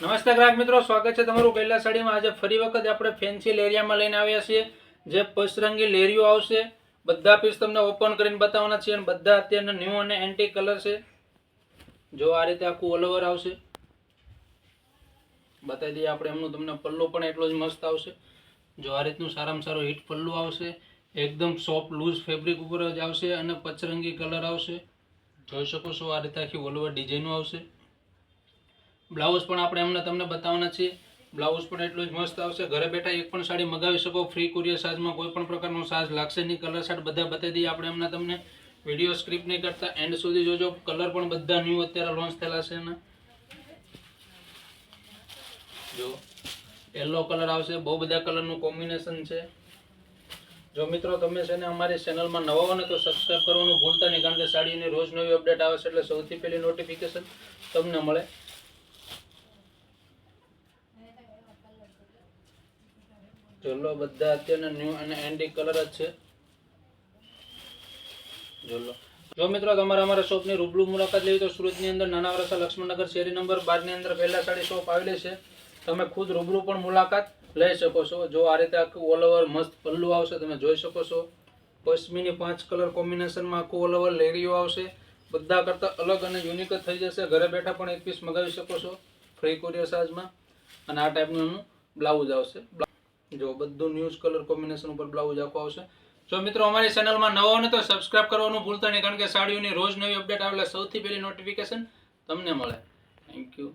નમસ્તે ગ્રાહક મિત્રો, સ્વાગત છે તમારું કૈલાસ સાડીમાં. આજે ફરી વખત આપણે ફેન્સી લેરિયામાં લઈને આવ્યા છીએ, જે પસરંગી લેરિયો આવશે. બધા પીસ તમને ઓપન કરીને બતાવવાના છે અને બધા અત્યારના ન્યૂ અને એન્ટી કલર છે. જો આ રીતે આખું ઓલ આવશે. બતાવી દઈએ આપણે એમનું તમને પલ્લું પણ એટલો જ મસ્ત આવશે. જો આ રીતનું સારામાં સારું હિટ પલ્લું આવશે, એકદમ સોફ્ટ લૂઝ ફેબ્રિક ઉપર જ આવશે અને પચરંગી કલર આવશે. જોઈ શકો છો આ રીતે આખી ઓલ ઓવર ડિઝાઇનો આવશે. બ્લાઉઝ પણ આપણે એમને તમને બતાવવાના છીએ. બ્લાઉઝ પણ એટલું જ મસ્ત આવશે. ઘરે બેઠા એક પણ સાડી મગાવી શકો. ફ્રી કુરિયર સાઇઝમાં કોઈ પણ પ્રકારનો સાઇઝ લાગશે નહીં. કલર સાઇડ બધા બતાવી દઈએ આપણે એમને તમને. વીડિયો સ્ક્રિપ્ટ નહીં કરતા. એન્ડ સુધી જોજો. કલર પણ બધા ન્યૂ અત્યારે લોન્ચ થયેલા છે એના. જો યલો કલર આવશે. બહુ બધા કલરનું કોમ્બિનેશન છે. જો મિત્રો, તમે છે ને અમારી ચેનલમાં નવા હો ને તો સબસ્ક્રાઈબ કરવાનું ભૂલતા નહીં, કારણ કે સાડીની રોજ નવી અપડેટ આવે છે એટલે સૌથી પહેલી નોટિફિકેશન તમને મળે. જોલો બધા અત્યારના ન્યૂ અને એન્ડી કલર જ છે. જોલો. જો મિત્રો તમારે અમારા શોપની રૂબરૂ મુલાકાત લેવી તો સુરતની અંદર નાના વરસા લક્ષ્મણનગર શેરી નંબર બારની અંદર પહેલા સાડી શોપ આવેલી છે. તમે ખુદ રૂબરૂ પણ મુલાકાત લઈ શકો છો. જો આ રીતે આખું ઓલ ઓવર મસ્ત પલ્લું આવશે, તમે જોઈ શકો છો. પશ્મીની પાંચ કલર કોમ્બિનેશનમાં આખું ઓલ ઓવર લેરીઓ આવશે. બધા કરતાં અલગ અને યુનિક જ થઈ જશે. ઘરે બેઠા પણ એક પીસ મગાવી શકો છો. ફ્રી કુરિયર સાઇઝમાં અને આ ટાઈપનું બ્લાઉઝ આવશે. જો બધું ન્યૂઝ કલર કોમ્બિનેશન ઉપર બ્લાઉઝ આખો આવશે. જો મિત્રો અમારી ચેનલમાં નવો ને તો સબસ્ક્રાઇબ કરવાનું ભૂલતા નહીં, કારણ કે સાડીઓની રોજ નવી અપડેટ આવે સૌથી પહેલી નોટિફિકેશન તમને મળે. Thank you